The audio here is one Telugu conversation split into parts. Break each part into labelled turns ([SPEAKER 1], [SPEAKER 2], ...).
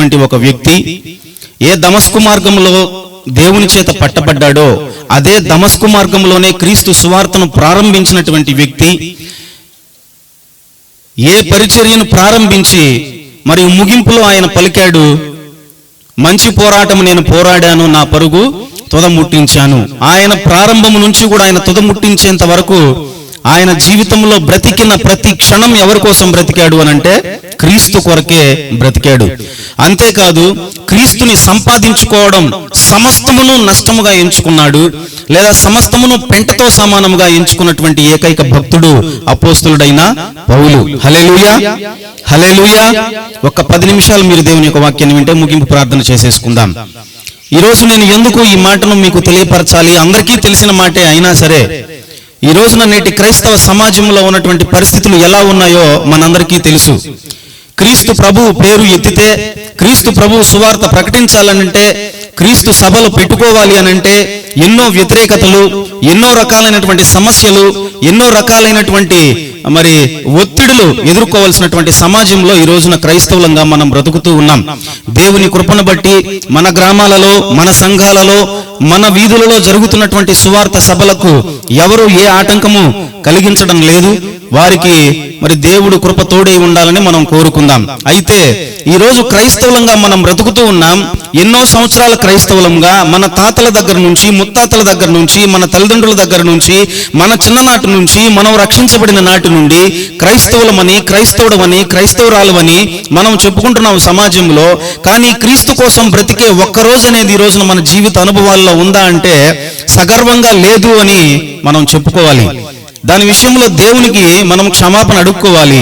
[SPEAKER 1] ఉన్నటువంటి ఒక వ్యక్తి ఏ దమస్కు మార్గంలో దేవుని చేత పట్టబడ్డాడో అదే దమస్కు మార్గంలోనే క్రీస్తు సువార్తను ప్రారంభించినటువంటి వ్యక్తి ఏ పరిచర్యను ప్రారంభించి మరియు ముగింపులో ఆయన పలికాడు మంచి పోరాటం నేను పోరాడాను నా పరుగు తుదముట్టించాను. ఆయన ప్రారంభం నుంచి కూడా ఆయన తుదముట్టించేంత వరకు ఆయన జీవితంలో బ్రతికిన ప్రతి క్షణం ఎవరి కోసం బ్రతికాడు అని అంటే క్రీస్తు కొరకే బ్రతికాడు. అంతేకాదు క్రీస్తుని సంపాదించుకోవడం సమస్తమును నష్టముగా ఎంచుకున్నాడు లేదా సమస్తమును పెంటతో సమానముగా ఎంచుకున్నటువంటి ఏకైక భక్తుడు అపోస్తులుడైన పౌలు. హలెలుయా హలెలుయా ఒక పది నిమిషాలు మీరు దేవుని యొక్క వాక్యాన్ని వింటే ముగింపు ప్రార్థన చేసేసుకుందాం. ఈ రోజు నేను ఎందుకు ఈ మాటను మీకు తెలియపరచాలి? అందరికీ తెలిసిన మాటే అయినా సరే ఈ రోజున నేటి క్రైస్తవ సమాజంలో ఉన్నటువంటి పరిస్థితులు ఎలా ఉన్నాయో మనందరికీ తెలుసు. క్రీస్తు ప్రభు పేరు ఎత్తితే క్రీస్తు ప్రభు సువార్త ప్రకటించాలనంటే క్రీస్తు సభలు పెట్టుకోవాలి అనంటే ఎన్నో వ్యతిరేకతలు ఎన్నో రకాలైనటువంటి సమస్యలు ఎన్నో రకాలైనటువంటి మరి ఒత్తిడులు ఎదుర్కోవాల్సినటువంటి సమాజంలో ఈ రోజున క్రైస్తవులంగా మనం బ్రతుకుతూ ఉన్నాం. దేవుని కృపను బట్టి మన గ్రామాలలో మన సంఘాలలో మన వీధులలో జరుగుతున్నటువంటి సువార్త సభలకు ఎవరు ఏ ఆటంకము కలిగించడం లేదు? వారికి మరి దేవుడు కృప తోడై ఉండాలని మనం కోరుకుందాం. అయితే ఈరోజు క్రైస్తవులంగా మనం బ్రతుకుతూ ఉన్నాం. ఎన్నో సంవత్సరాల క్రైస్తవులంగా మన తాతల దగ్గర నుంచి ముత్తాతల దగ్గర నుంచి మన తల్లిదండ్రుల దగ్గర నుంచి మన చిన్ననాటి నుంచి మనం రక్షించబడిన నాటి నుండి క్రైస్తవులమని క్రైస్తవుడమని క్రైస్తవురాలమని మనం చెప్పుకుంటున్నాం సమాజంలో. కానీ క్రీస్తు కోసం బ్రతికే ఒక్క రోజు అనేది ఈ రోజున మన జీవిత అనుభవాల్లో ఉందా అంటే సగర్వంగా లేదు అని మనం చెప్పుకోవాలి. దాని విషయంలో దేవునికి మనం క్షమాపణ అడుక్కోవాలి.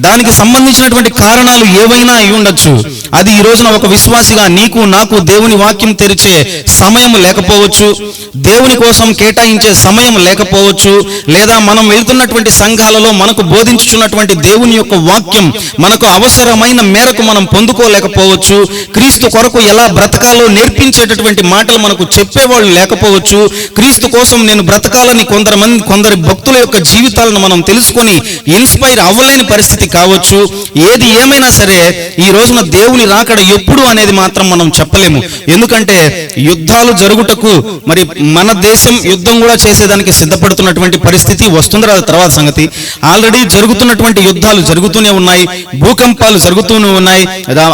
[SPEAKER 1] దానికి సంబంధించినటువంటి కారణాలు ఏవైనా అయి ఉండొచ్చు అది ఈ రోజున ఒక విశ్వాసిగా నీకు నాకు దేవుని వాక్యం తెరిచే సమయం లేకపోవచ్చు. దేవుని కోసం కేటాయించే సమయం లేకపోవచ్చు. లేదా మనం వెళ్తున్నటువంటి సంఘాలలో మనకు బోధించుచున్నటువంటి దేవుని యొక్క వాక్యం మనకు అవసరమైన మేరకు మనం పొందుకోలేకపోవచ్చు. క్రీస్తు కొరకు ఎలా బ్రతకాలో నేర్పించేటటువంటి మాటలు మనకు చెప్పేవాళ్ళు లేకపోవచ్చు. క్రీస్తు కోసం నేను బ్రతకాలని కొందరు మంది కొందరి భక్తుల యొక్క జీవితాలను మనం తెలుసుకొని ఇన్స్పైర్ అవ్వలేని పరిస్థితి కావచ్చు. ఏది ఏమైనా సరే ఈ రోజున దేవుని రాకడ ఎప్పుడు అనేది మాత్రం మనం చెప్పలేము. ఎందుకంటే యుద్ధాలు జరుగుటకు మరి మన దేశం యుద్ధం కూడా చేసేదానికి సిద్ధపడుతున్నటువంటి పరిస్థితి వస్తుంది రాదు తర్వాత సంగతి. ఆల్రెడీ జరుగుతున్నటువంటి యుద్ధాలు జరుగుతూనే ఉన్నాయి. భూకంపాలు జరుగుతూనే ఉన్నాయి.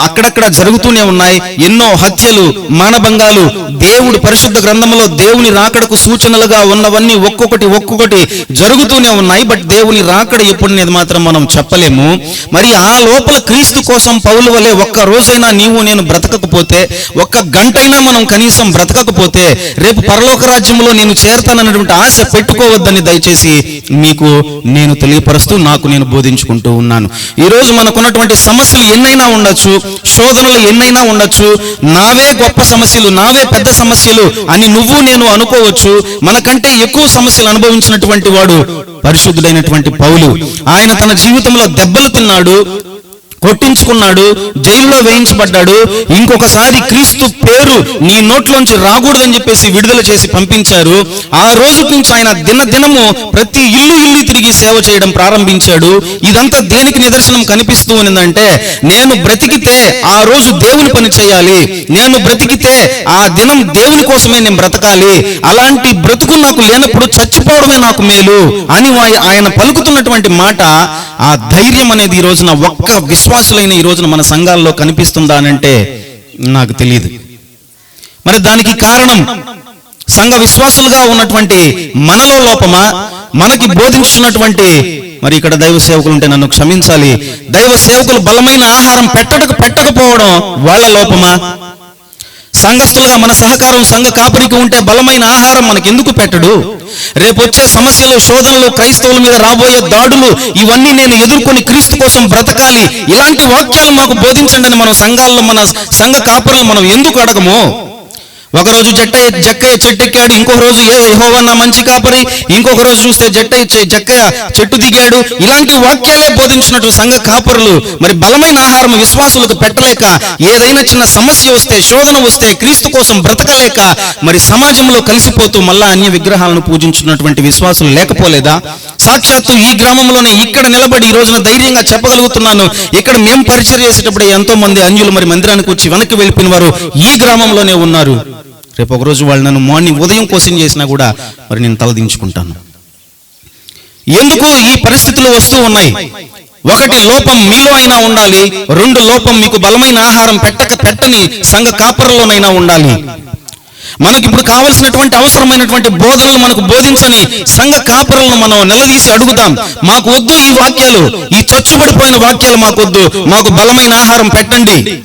[SPEAKER 1] అక్కడక్కడ జరుగుతూనే ఉన్నాయి. ఎన్నో హత్యలు మానభంగాలు దేవుడు పరిశుద్ధ గ్రంథంలో దేవుని రాకడకు సూచనలుగా ఉన్నవన్నీ ఒక్కొక్కటి ఒక్కొక్కటి జరుగుతూనే ఉన్నాయి. బట్ దేవుని రాకడ ఎప్పుడు అనేది మాత్రం మనం చెప్పలేము. మరి ఆ లోపల క్రీస్తు కోసం పౌలు వలె ఒక్క రోజైనా నీవు నేను బ్రతకకపోతే ఒక్క గంటైనా మనం కనీసం బ్రతకకపోతే రేపు పరలోక రాజ్యంలో నేను చేరతానన్నటువంటి ఆశ పెట్టుకోవద్దని దయచేసి మీకు నేను తెలియపరుస్తూ నాకు నేను బోధించుకుంటూ ఉన్నాను. ఈ రోజు మనకున్నటువంటి సమస్యలు ఎన్నైనా ఉండొచ్చు శోధనలు ఎన్నైనా ఉండొచ్చు నావే గొప్ప సమస్యలు నావే పెద్ద సమస్యలు అని నువ్వు నేను అనుకోవచ్చు. మనకంటే ఎక్కువ సమస్యలు అనుభవించినటువంటి వాడు పరిశుద్ధుడైనటువంటి పౌలు. ఆయన తన జీవితంలో దెబ్బలు తిన్నాడు కొట్టించుకున్నాడు జైల్లో వేయించబడ్డాడు ఇంకొకసారి క్రీస్తు పేరు నీ నోట్లోంచి రాకూడదని చెప్పేసి విడుదల చేసి పంపించారు. ఆ రోజు నుంచి ఆయన దిన దినము ప్రతి ఇల్లు ఇల్లు తిరిగి సేవ చేయడం ప్రారంభించాడు. ఇదంతా దేనికి నిదర్శనం కనిపిస్తూ ఉన్నదంటే నేను బ్రతికితే ఆ రోజు దేవుని పని చేయాలి. నేను బ్రతికితే ఆ దినం దేవుని కోసమే నేను బ్రతకాలి. అలాంటి బ్రతుకు నాకు లేనప్పుడు చచ్చిపోవడమే నాకు మేలు అని ఆయన పలుకుతున్నటువంటి మాట ఆ ధైర్యం అనేది ఈ రోజున ఒక్క విశ్వాసులైన ఈ రోజున మన సంఘాల్లో కనిపిస్తుందా అంటే నాకు తెలియదు. మరి దానికి కారణం సంఘ విశ్వాసులుగా ఉన్నటువంటి మనలో లోపమా? మనకి బోధించుతున్నటువంటి మరి ఇక్కడ దైవ సేవకులు ఉంటే నన్ను క్షమించాలి. దైవ సేవకులు బలమైన ఆహారం పెట్టక పెట్టకపోవడం వాళ్ళ లోపమా? సంఘస్థులుగా మన సహకారం సంఘ కాపురికి ఉంటే బలమైన ఆహారం మనకి ఎందుకు పెట్టడు? రేపు వచ్చే సమస్యలు శోధనలు క్రైస్తవుల మీద రాబోయే దాడులు ఇవన్నీ నేను ఎదుర్కొని క్రీస్తు కోసం బ్రతకాలి. ఇలాంటి వాక్యాలు మాకు బోధించండి అని మనం సంఘాల్లో మన సంఘ కాపురులు మనం ఎందుకు అడగము? ఒకరోజు జట్టయ్య జక్కయ్య చెట్టు ఎక్కాడు ఇంకొక రోజు ఏ యహోవన్న మంచి కాపరి? ఇంకొక రోజు చూస్తే జట్టయ్య జక్కయ్య చెట్టు దిగాడు. ఇలాంటి వాక్యాలే బోధించినట్టు సంఘ కాపరులు మరి బలమైన ఆహారం విశ్వాసులకు పెట్టలేక ఏదైనా చిన్న సమస్య వస్తే శోధన వస్తే క్రీస్తు కోసం బ్రతకలేక మరి సమాజంలో కలిసిపోతూ మళ్ళా అన్య విగ్రహాలను పూజించున్నటువంటి విశ్వాసులు లేకపోలేదా? సాక్షాత్తు ఈ గ్రామంలోనే ఇక్కడ నిలబడి ఈ రోజున ధైర్యంగా చెప్పగలుగుతున్నాను. ఇక్కడ మేము పరిచయం చేసేటప్పుడు ఎంతో మంది అన్యులు మరి మందిరానికి వచ్చి వెనక్కి వెళ్ళిపోయిన వారు ఈ గ్రామంలోనే ఉన్నారు. రేపు ఒక రోజు వాళ్ళు నన్ను మార్నింగ్ ఉదయం క్వశ్చన్ చేసినా కూడా మరి నేను తలదించుకుంటాను ఎందుకు ఈ పరిస్థితులు వస్తూ ఉన్నాయి. ఒకటి లోపం మీలో అయినా ఉండాలి. రెండు లోపం మీకు బలమైన ఆహారం పెట్టక పెట్టని సంఘ కాపరలోనైనా ఉండాలి. మనకి ఇప్పుడు కావలసినటువంటి అవసరమైనటువంటి బోధనలు మనకు బోధించని సంఘ కాపురలను మనం నిలదీసి అడుగుదాం. మాకు వద్దు ఈ వాక్యాలు. ఈ చచ్చుబడిపోయిన వాక్యాలు మాకు వద్దు. మాకు బలమైన ఆహారం పెట్టండి.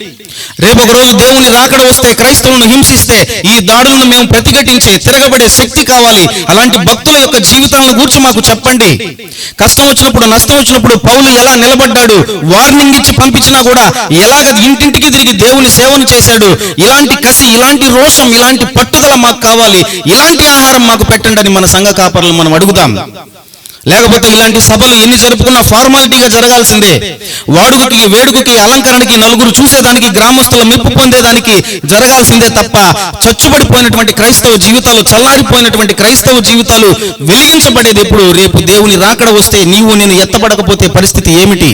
[SPEAKER 1] రేపు ఒక రోజు దేవుని రాకడ వస్తే క్రైస్తవులను హింసిస్తే ఈ దాడులను మేము ప్రతిఘటించే తిరగబడే శక్తి కావాలి. అలాంటి భక్తుల యొక్క జీవితాలను గురించి మాకు చెప్పండి. కష్టం వచ్చినప్పుడు నష్టం వచ్చినప్పుడు పౌలు ఎలా నిలబడ్డాడు? వార్నింగ్ ఇచ్చి పంపించినా కూడా ఎలాగ ఇంటింటికి తిరిగి దేవుని సేవను చేశాడు? ఇలాంటి కసి ఇలాంటి రోషం ఇలాంటి పట్టుదల మాకు కావాలి. ఇలాంటి ఆహారం మాకు పెట్టండి అని మన సంఘ కాపర్లు మనం అడుగుదాం. లేకపోతే ఇలాంటి సభలు ఎన్ని జరుపుకున్నా ఫార్మాలిటీగా జరగాల్సిందే. వాడుకకి వేడుకకి అలంకరణకి నలుగురు చూసేదానికి గ్రామస్తుల మెప్పు పొందేదానికి జరగాల్సిందే తప్ప చచ్చుబడిపోయినటువంటి క్రైస్తవ జీవితాలు చల్లారిపోయినటువంటి క్రైస్తవ జీవితాలు వెలిగించబడేది ఎప్పుడు? రేపు దేవుని రాకడ వస్తే నీవు నేను ఎత్తబడకపోతే పరిస్థితి ఏమిటి?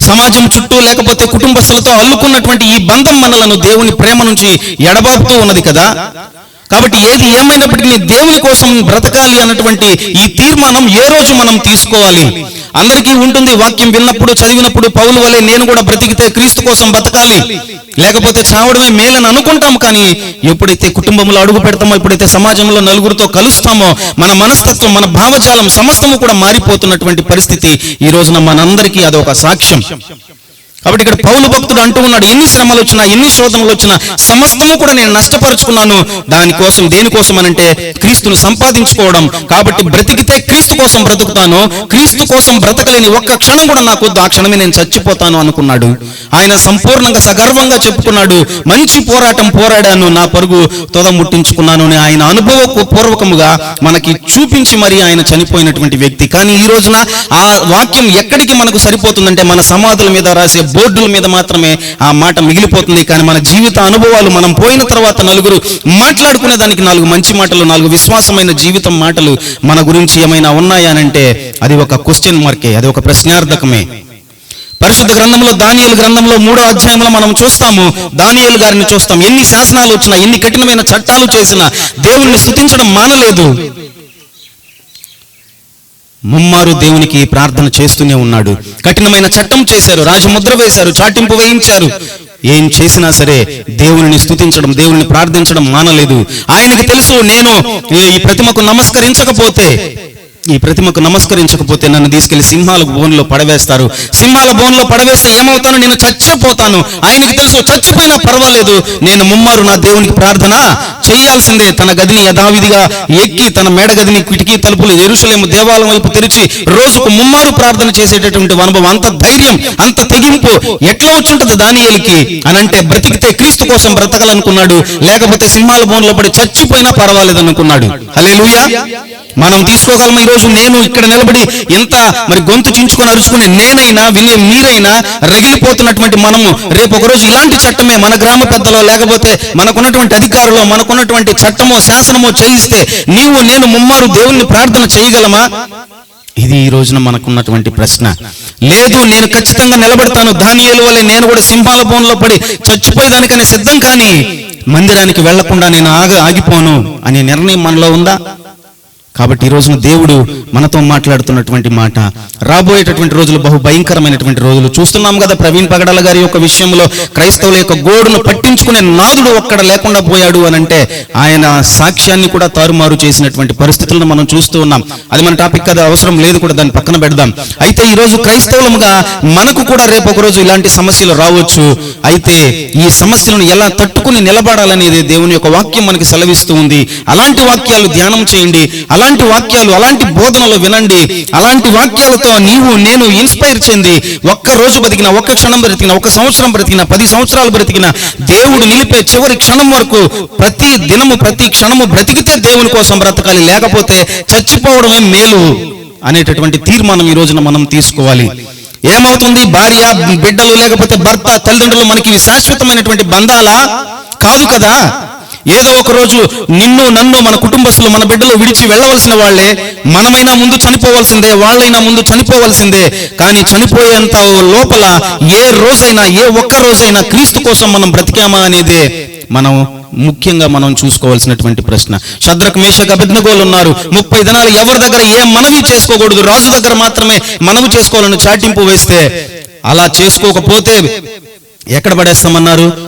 [SPEAKER 1] సమాజం చుట్టూ లేకపోతే కుటుంబస్తులతో అల్లుకున్నటువంటి ఈ బంధం మనలను దేవుని ప్రేమ నుంచి ఎడబాపుతూ ఉన్నది కదా? కాబట్టి ఏది ఏమైనప్పటికీ దేవుని కోసం బ్రతకాలి అన్నటువంటి ఈ తీర్మానం ఏ రోజు మనం తీసుకోవాలి? అందరికీ ఉంటుంది వాక్యం విన్నప్పుడు చదివినప్పుడు పౌలు వలె నేను కూడా బ్రతికితే క్రీస్తు కోసం బ్రతకాలి లేకపోతే చావడమే మేలని అనుకుంటాం కానీ ఎప్పుడైతే కుటుంబంలో అడుగు పెడతామో ఎప్పుడైతే సమాజంలో నలుగురితో కలుస్తామో మన మనస్తత్వం మన భావజాలం సమస్తము కూడా మారిపోతున్నటువంటి పరిస్థితి ఈ రోజున మనందరికీ అదొక సాక్ష్యం. కాబట్టి ఇక్కడ పౌలు భక్తుడు అంటూ ఉన్నాడు ఎన్ని శ్రమలు వచ్చినా ఎన్ని శోధనలు వచ్చినా సమస్తము కూడా నేను నష్టపరుచుకున్నాను. దానికోసం దేనికోసం అనంటే క్రీస్తును సంపాదించుకోవడం. కాబట్టి బ్రతికితే క్రీస్తు కోసం బ్రతుకుతాను. క్రీస్తు కోసం బ్రతకలేని ఒక్క క్షణం కూడా నాకు ఆ క్షణమే నేను చచ్చిపోతాను అనుకున్నాడు. ఆయన సంపూర్ణంగా సగర్వంగా చెప్పుకున్నాడు. మంచి పోరాటం పోరాడాను. నా పరుగు తొద ముట్టించుకున్నాను అని ఆయన అనుభవ పూర్వకముగా మనకి చూపించి మరి ఆయన చనిపోయినటువంటి వ్యక్తి. కానీ ఈ రోజున ఆ వాక్యం ఎక్కడికి మనకు సరిపోతుందంటే మన సమాధుల మీద రాసే బోర్డుల మీద మాత్రమే ఆ మాట మిగిలిపోతుంది. కానీ మన జీవిత అనుభవాలు మనం పోయిన తర్వాత నలుగురు మాట్లాడుకునే దానికి నాలుగు మంచి మాటలు నాలుగు విశ్వాసమైన జీవితం మాటలు మన గురించి ఏమైనా ఉన్నాయానంటే అది ఒక క్వశ్చన్ మార్కే అది ఒక ప్రశ్నార్థకమే. పరిశుద్ధ గ్రంథంలో దానియలు గ్రంథంలో మూడో అధ్యాయంలో మనం చూస్తాము దానియలు గారిని చూస్తాం. ఎన్ని శాసనాలు వచ్చినా ఎన్ని కఠినమైన చట్టాలు చేసినా దేవుణ్ణి స్థుతించడం మానలేదు. ముమ్మారు దేవునికి ప్రార్థన చేస్తూనే ఉన్నాడు. కఠినమైన చట్టం చేశారు. రాజముద్ర వేశారు. చాటింపు వేయించారు. ఏం చేసినా సరే దేవుని స్థుతించడం దేవుని ప్రార్థించడం మానలేదు. ఆయనకి తెలుసు నేను ఈ ప్రతిమకు నమస్కరించకపోతే ఈ ప్రతిమకు నమస్కరించకపోతే నన్ను తీసుకెళ్ళి సింహాల బోన్లో పడవేస్తారు. సింహాల బోన్లో పడవేస్తే ఏమవుతాను నేను చచ్చిపోతాను. ఆయనకి తెలుసు చచ్చిపోయినా పర్వాలేదు. నేను ముమ్మారు నా దేవునికి ప్రార్థన చేయాల్సిందే. తన గదిని యథావిధిగా ఎక్కి తన మేడ గదిని కిటికీ తలుపులు ఎరుసలేము దేవాలయం వైపు తెరిచి రోజుకు ముమ్మారు ప్రార్థన చేసేటటువంటి అనుభవం అంత ధైర్యం అంత తెగింపు ఎట్లా వచ్చుంటది దానియేలుకి? అని అంటే బ్రతికితే క్రీస్తు కోసం బ్రతకాలనుకున్నాడు. లేకపోతే సింహాల బోన్లో పడి చచ్చిపోయినా పర్వాలేదు అనుకున్నాడు హల్లెలూయా. మనం తీసుకోగలం ఈ రోజు? నేను ఇక్కడ నిలబడి ఎంత మరి గొంతు చించుకొని అరుచుకునే నేనైనా వినే మీరైనా రగిలిపోతున్నటువంటి మనము రేపు ఒక రోజు ఇలాంటి చట్టమే మన గ్రామ పెద్దలో లేకపోతే మనకున్నటువంటి అధికారులు మనకున్నటువంటి చట్టమో శాసనమో చేయిస్తే నీవు నేను ముమ్మారు దేవుణ్ణి ప్రార్థన చేయగలమా? ఇది ఈ రోజున మనకున్నటువంటి ప్రశ్న. లేదు నేను ఖచ్చితంగా నిలబడతాను. ధాన్యాలు వల్ల నేను కూడా సింహాల బోన్లో పడి చచ్చిపోయేదానికని సిద్ధం కానీ మందిరానికి వెళ్ళకుండా నేను ఆగ ఆగిపోను అనే నిర్ణయం మనలో ఉందా? కాబట్టి ఈ రోజున దేవుడు మనతో మాట్లాడుతున్నటువంటి మాట రాబోయేటటువంటి రోజులు బహు భయంకరమైనటువంటి రోజులు. చూస్తున్నాం కదా ప్రవీణ్ పగడాల గారి యొక్క విషయంలో క్రైస్తవుల యొక్క గోడును పట్టించుకునే నాదుడు ఒక్కడ లేకుండా పోయాడు అని అంటే ఆయన సాక్ష్యాన్ని కూడా తారుమారు చేసినటువంటి పరిస్థితులను మనం చూస్తూ ఉన్నాం. అది మన టాపిక్ కదా అవసరం లేదు కూడా దాన్ని పక్కన పెడదాం. అయితే ఈ రోజు క్రైస్తవులముగా మనకు కూడా రేపు ఒక రోజు ఇలాంటి సమస్యలు రావచ్చు. అయితే ఈ సమస్యలను ఎలా తట్టుకుని నిలబడాలనేది దేవుని యొక్క వాక్యం మనకి సెలవిస్తూ ఉంది. అలాంటి వాక్యాలు ధ్యానం చేయండి. అలా అలాంటి వాక్యాలు అలాంటి బోధనలు వినండి. అలాంటి వాక్యాలతో నీవు నేను ఇన్స్పైర్ చెంది ఒక్క రోజు బ్రతికిన ఒక్క క్షణం బ్రతికిన ఒక సంవత్సరం బ్రతికిన పది సంవత్సరాలు బ్రతికిన దేవుడు నిలిపే చివరి క్షణం వరకు ప్రతి దినము ప్రతి క్షణము బ్రతికితే దేవుని కోసం బ్రతకాలి. లేకపోతే చచ్చిపోవడమే మేలు అనేటటువంటి తీర్మానం ఈ రోజున మనం తీసుకోవాలి. ఏమవుతుంది? భార్య బిడ్డలు లేకపోతే భర్త తల్లిదండ్రులు మనకి శాశ్వతమైనటువంటి బంధాలా? కాదు కదా? ఏదో ఒక రోజు నిన్ను నన్ను మన కుటుంబస్తులు మన బిడ్డలు విడిచి వెళ్ళవలసిన వాళ్ళే. మనమైనా ముందు చనిపోవలసిందే వాళ్ళైనా ముందు చనిపోవలసిందే. కానీ చనిపోయేంత లోపల ఏ రోజైనా ఏ ఒక్క రోజైనా క్రీస్తు కోసం మనం బ్రతికామా అనేదే మనం ముఖ్యంగా మనం చూసుకోవాల్సినటువంటి ప్రశ్న. శద్రక్ మేషక్ అభిజ్ఞగోలు ఉన్నారు. ముప్పై దినాలు ఎవరి దగ్గర ఏ మనవి చేసుకోకూడదు? రాజు దగ్గర మాత్రమే మనవి చేసుకోవాలని చాటింపు వేస్తే అలా చేసుకోకపోతే ఎక్కడ పడేస్తామన్నారు?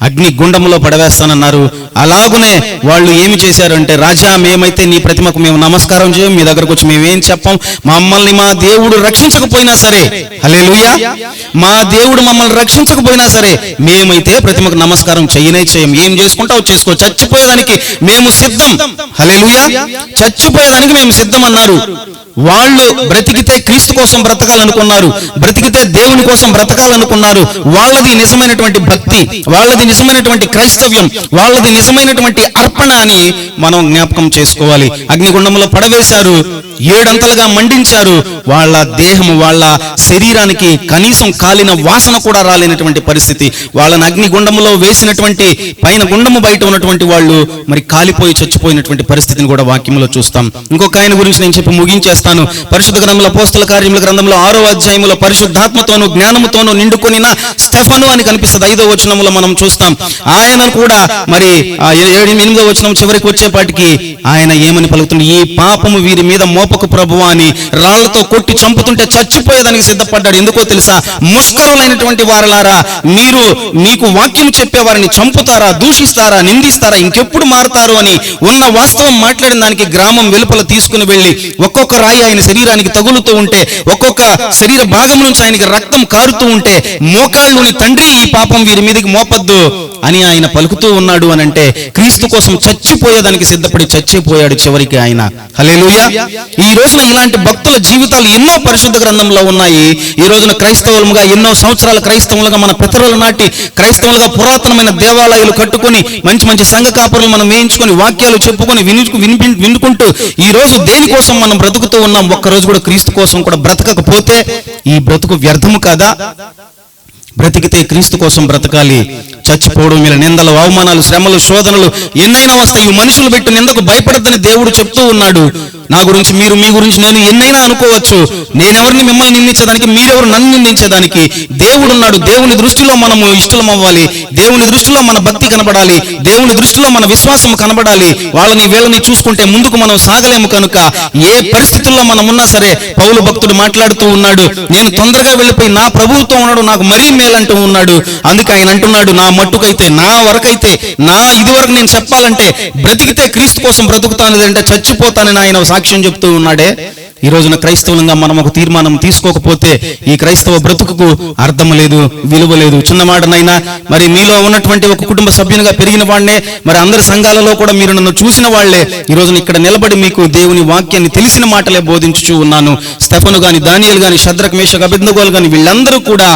[SPEAKER 1] అగ్ని గుండంలో పడవేస్తానన్నారు. అలాగునే వాళ్ళు ఏమి చేశారంటే రాజా మేమైతే నీ ప్రతిమకు మేము నమస్కారం చేయం మీ దగ్గరకు వచ్చి మేమేం చెప్పం మమ్మల్ని మా దేవుడు రక్షించకపోయినా సరే. హలే మా దేవుడు మమ్మల్ని రక్షించకపోయినా సరే మేమైతే ప్రతిమకు నమస్కారం చేయనే చేయం. ఏం చేసుకుంటావు చేసుకో. చచ్చిపోయేదానికి మేము సిద్ధం. హలే చచ్చిపోయేదానికి మేము సిద్ధం అన్నారు వాళ్ళు బ్రతికితే క్రీస్తు కోసం బ్రతకాలనుకున్నారు. బ్రతికితే దేవుని కోసం బ్రతకాలనుకున్నారు. వాళ్ళది నిజమైనటువంటి భక్తి. వాళ్ళది నిజమైనటువంటి క్రైస్తవ్యం వాళ్ళది నిజమైనటువంటి అర్పణ అని మనం జ్ఞాపకం చేసుకోవాలి. అగ్నిగుండంలో పడవేశారు. ఏడంతలుగా మండించారు. వాళ్ళ దేహము వాళ్ళ శరీరానికి కనీసం కాలిన వాసన కూడా రాలేనటువంటి పరిస్థితి. వాళ్ళని అగ్నిగుండములో వేసినటువంటి పైన గుండము బయట ఉన్నటువంటి వాళ్ళు మరి కాలిపోయి చచ్చిపోయినటువంటి పరిస్థితిని కూడా వాక్యంలో చూస్తాం. ఇంకొక ఆయన గురించి నేను చెప్పి ముగించేస్తాను. పరిశుద్ధ గ్రంథంలో పోస్తల కార్యముల గ్రంథంలో ఆరో అధ్యాయములో పరిశుద్ధాత్మతోను జ్ఞానముతోనూ నిండుకొనిన స్టెఫను అని కనిపిస్తుంది. ఐదో వచనములో మనం చూస్తాం. ఆయన కూడా మరి ఆ ఏడు ఎనిమిదో వచనం చివరికి వచ్చేపాటికి ఆయన ఏమని పలుకుతుంది ఈ పాపము వీరి మీద మోపకు ప్రభు అని రాళ్ళతో కొట్టి చంపుతుంటే చచ్చిపోయేదానికి సిద్ధపడ్డాడు. ఎందుకో తెలుసా? ముష్కరులైనటువంటి వారలారా మీరు మీకు వాక్యం చెప్పే వారిని చంపుతారా దూషిస్తారా నిందిస్తారా ఇంకెప్పుడు మారుతారు అని ఉన్న వాస్తవం మాట్లాడిన దానికి గ్రామం వెలుపల తీసుకుని వెళ్ళి ఒక్కొక్క రాయి ఆయన శరీరానికి తగులుతూ ఉంటే ఒక్కొక్క శరీర భాగం నుంచి ఆయనకి రక్తం కారుతూ ఉంటే మోకాళ్ళలోని తండ్రి ఈ పాపం వీరి మీదకి మోపద్దు. అని ఆయన పలుకుతూ ఉన్నాడు అని అంటే క్రీస్తు కోసం చచ్చిపోయేదానికి సిద్ధపడి చచ్చిపోయాడు చివరికి ఆయన. హలేలుయ ఈ రోజున ఇలాంటి భక్తుల జీవితాలు ఎన్నో పరిశుద్ధ గ్రంథంలో ఉన్నాయి. ఈ రోజున క్రైస్తవులుగా ఎన్నో సంవత్సరాల క్రైస్తవులుగా మన పితరుల నాటి క్రైస్తవులుగా పురాతనమైన దేవాలయాలు కట్టుకొని మంచి మంచి సంఘ కాపురులు మనం వేయించుకొని వాక్యాలు చెప్పుకొని విను వినిపి వినుకుంటూ ఈ రోజు దేనికోసం మనం బ్రతుకుతూ ఉన్నాం? ఒక్క రోజు కూడా క్రీస్తు కోసం కూడా బ్రతకకపోతే ఈ బ్రతుకు వ్యర్థము కాదా? బ్రతికితే క్రీస్తు కోసం బ్రతకాలి. చచ్చిపోవడం వీళ్ళ నిందలు అవమానాలు శ్రమలు శోధనలు ఎన్నైనా వస్తాయి. ఈ మనుషులు పెట్టి నిందకు భయపడద్దని దేవుడు చెప్తూ ఉన్నాడు. నా గురించి మీరు మీ గురించి నేను ఎన్నైనా అనుకోవచ్చు. నేనెవరిని మిమ్మల్ని నిందించేదానికి మీరెవరు నన్ను నిందించేదానికి దేవుడు ఉన్నాడు దేవుని దృష్టిలో మనము ఇష్టలం అవ్వాలి. దేవుని దృష్టిలో మన భక్తి కనబడాలి. దేవుని దృష్టిలో మన విశ్వాసం కనబడాలి. వాళ్ళని వీళ్ళని చూసుకుంటే ముందుకు మనం సాగలేము కనుక ఏ పరిస్థితుల్లో మనం ఉన్నా సరే పౌలు భక్తుడు మాట్లాడుతూ ఉన్నాడు. నేను తొందరగా వెళ్ళిపోయి నా ప్రభువుతో ఉన్నాడు నాకు మరీ మేలంటూ ఉన్నాడు. అందుకే ఆయన అంటున్నాడు నా మట్టుకైతే నా వరకైతే నా ఇది వరకు నేను చెప్పాలంటే బ్రతికితే క్రీస్తు కోసం బ్రతుకుతాను అంటే చచ్చిపోతానని ఆయన సాక్ష్యం చెప్తూ ఉన్నాడే ఈ రోజున క్రైస్తవులంగా మనం ఒక తీర్మానం తీసుకోకపోతే ఈ క్రైస్తవ బ్రతుకుకు అర్థం లేదు విలువ లేదు. చిన్న మాటనైనా మరి మీలో ఉన్నటువంటి ఒక కుటుంబ సభ్యునిగా పెరిగిన వాడినే మరి అందరి సంఘాలలో కూడా మీరు నన్ను చూసిన వాళ్ళే. ఈ రోజున ఇక్కడ నిలబడి మీకు దేవుని వాక్యాన్ని తెలిసిన మాటలే బోధించుచూ ఉన్నాను. స్టెఫను గాని దానియలు గాని శద్రక్ మేషక్ అభిజ్ఞగోలు గాని వీళ్ళందరూ కూడా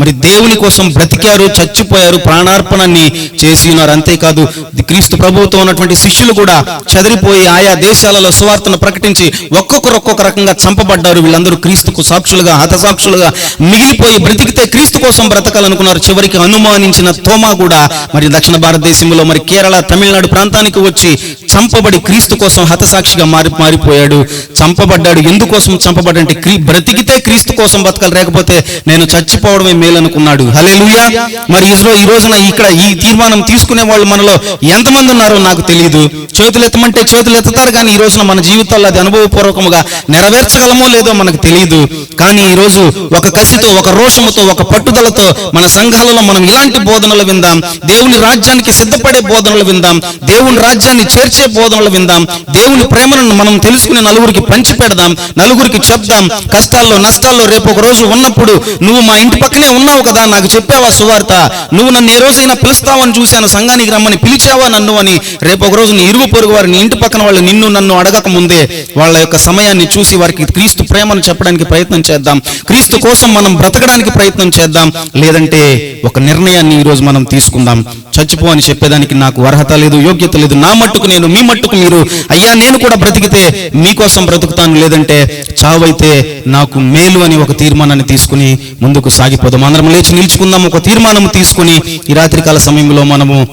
[SPEAKER 1] మరి దేవుని కోసం బ్రతికారు చచ్చిపోయారు ప్రాణార్పణాన్ని చేసి ఉన్నారు అంతేకాదు క్రీస్తు ప్రభుత్వం ఉన్నటువంటి శిష్యులు కూడా చదిరిపోయి ఆయా దేశాలలో సువార్తను ప్రకటించి ఒక్కొక్కరు ఒక్కొక్క రకంగా చంపబడ్డారు. వీళ్ళందరూ క్రీస్తుకు సాక్షులుగా హతసాక్షులుగా మిగిలిపోయి బ్రతికితే క్రీస్తు కోసం బ్రతకాలనుకున్నారు. చివరికి అనుమానించిన తోమా కూడా మరి దక్షిణ భారతదేశంలో మరి కేరళ తమిళనాడు ప్రాంతానికి వచ్చి చంపబడి క్రీస్తు కోసం హతసాక్షిగా మారి మారిపోయాడు. చంపబడ్డాడు. ఎందుకోసం చంపబడంటే క్రీ బ్రతికితే క్రీస్తు కోసం బతకాలి. లేకపోతే నేను చచ్చిపోవడమే మేలనుకున్నాడు. హల్లెలూయా! మరి ఇస్రో ఈ రోజున ఇక్కడ ఈ తీర్మానం తీసుకునే వాళ్ళు మనలో ఎంతమంది ఉన్నారో నాకు తెలియదు చేతులు ఎత్తమంటే చేతులు ఎత్తుతారు కానీ ఈ రోజున మన జీవితాల్లో అది అనుభవపూర్వకముగా నెరవేర్చగలమో లేదో మనకు తెలియదు కానీ ఈ రోజు ఒక కసితో ఒక రోషముతో ఒక పట్టుదలతో మన సంఘాలలో మనం ఇలాంటి బోధనలు విందాం. దేవుని రాజ్యానికి సిద్ధపడే బోధనలు విందాం. దేవుని రాజ్యాన్ని చేర్చి ఇచ్చే బోధనలు విందాం. దేవుని ప్రేమను మనం తెలుసుకుని నలుగురికి పంచి పెడదాం. నలుగురికి చెప్దాం. కష్టాల్లో నష్టాల్లో రేపు ఒక రోజు ఉన్నప్పుడు నువ్వు మా ఇంటి పక్కనే ఉన్నావు కదా నాకు చెప్పావా సువార్త? నువ్వు నన్ను ఏ రోజైనా పిలుస్తావని చూశాను సంఘానికి రమ్మని పిలిచావా నన్ను అని? రేపు ఒక రోజు నీ ఇరుగు పొరుగు వారు నీ ఇంటి పక్కన వాళ్ళు నిన్ను నన్ను అడగక ముందే వాళ్ళ యొక్క సమయాన్ని చూసి వారికి క్రీస్తు ప్రేమను చెప్పడానికి ప్రయత్నం చేద్దాం. క్రీస్తు కోసం మనం బ్రతకడానికి ప్రయత్నం చేద్దాం. లేదంటే ఒక నిర్ణయాన్ని ఈ రోజు మనం తీసుకుందాం. చచ్చిపో అని చెప్పేదానికి నాకు అర్హత లేదు యోగ్యత లేదు. నా మట్టుకు నేను మీ మట్టుకు మీరు అయ్యా నేను కూడా బ్రతికితే మీకోసం బ్రతుకుతాను. లేదంటే చావైతే నాకు మేలు అని ఒక తీర్మానాన్ని తీసుకుని ముందుకు సాగిపోదాం. అందరం లేచి నిల్చుకుందాం. ఒక తీర్మానం తీసుకుని ఈ రాత్రికాల సమయంలో మనము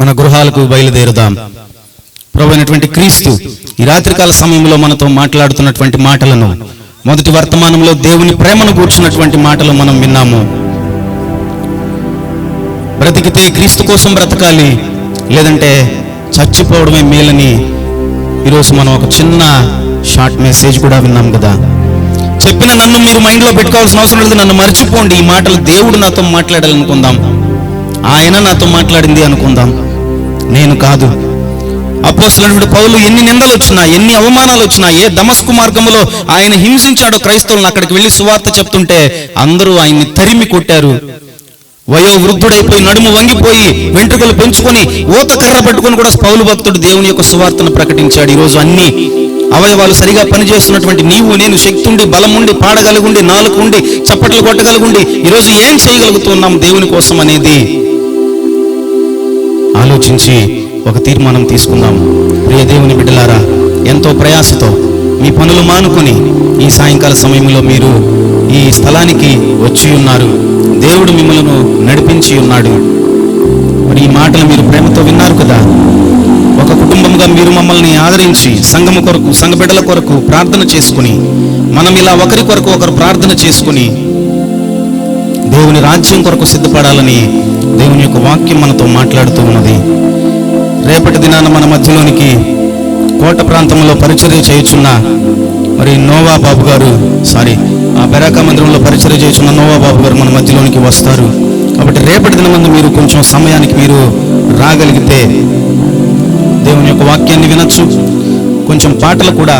[SPEAKER 1] మన గృహాలకు బయలుదేరుదాం. ప్రభు క్రీస్తు ఈ రాత్రికాల సమయంలో మనతో మాట్లాడుతున్నటువంటి మాటలను మొదటి వర్తమానంలో దేవుని ప్రేమను కూర్చున్నటువంటి మాటలు మనం విన్నాము. బ్రతికితే క్రీస్తు కోసం బ్రతకాలి. లేదంటే చచ్చిపోవడమే మేలని ఈరోజు మనం ఒక చిన్న షార్ట్ మెసేజ్ కూడా విన్నాం కదా. చెప్పిన నన్ను మీరు మైండ్లో పెట్టుకోవాల్సిన అవసరం లేదు. నన్ను మర్చిపోండి. ఈ మాటలు దేవుడు నాతో మాట్లాడాలనుకుందాం. ఆయన నాతో మాట్లాడింది అనుకుందాం. నేను కాదు. అపోస్తులనుడు పౌలు ఎన్ని నిందలు వచ్చినా ఎన్ని అవమానాలు వచ్చినా ఏ దమస్కు మార్గంలో ఆయన హింసించాడో క్రైస్తవులను అక్కడికి వెళ్ళి సువార్త చెప్తుంటే అందరూ ఆయన్ని తరిమి కొట్టారు. వయో వృద్ధుడైపోయి నడుము వంగిపోయి వెంట్రుకలు పెంచుకొని ఊత కర్ర పట్టుకొని కూడా పౌలు భక్తుడు దేవుని యొక్క సువార్తను ప్రకటించాడు. ఈరోజు అన్ని అవయవాలు సరిగా పనిచేస్తున్నటువంటి నీవు నేను శక్తి ఉండి బలం ఉండి పాడగలుగుండి నాలుగు ఉండి చప్పట్లు కొట్టగలుగుండి ఈరోజు ఏం చేయగలుగుతున్నాం దేవుని కోసం అనేది? ఆలోచించి ఒక తీర్మానం తీసుకుందాం. ప్రియ దేవుని బిడ్డలారా ఎంతో ప్రయాసతో మీ పనులు మానుకొని ఈ సాయంకాల సమయంలో మీరు ఈ స్థలానికి వచ్చి ఉన్నారు. దేవుడు మిమ్మల్ని నడిపించి ఉన్నాడు. మరి ఈ మాటలు మీరు ప్రేమతో విన్నారు కదా? ఒక కుటుంబంగా మీరు మమ్మల్ని ఆదరించి సంఘము కొరకు సంఘ బిడ్డల కొరకు ప్రార్థన చేసుకుని మనం ఇలా ఒకరి కొరకు ఒకరు ప్రార్థన చేసుకుని దేవుని రాజ్యం కొరకు సిద్ధపడాలని దేవుని యొక్క వాక్యం మనతో మాట్లాడుతూ ఉన్నది. రేపటి దినాన మన మధ్యలోనికి కోట ప్రాంతంలో పరిచర్య చేయుచున్న మరి నోవా బాబు గారు సారీ ఆ బెరాకా మందిరంలో పరిచయం చేస్తున్న నోవా బాబు గారు మన మధ్యలోనికి వస్తారు. కాబట్టి రేపటి దినమందు మీరు కొంచెం సమయానికి మీరు రాగలిగితే దేవుని యొక్క వాక్యాన్ని వినొచ్చు. కొంచెం పాటలు కూడా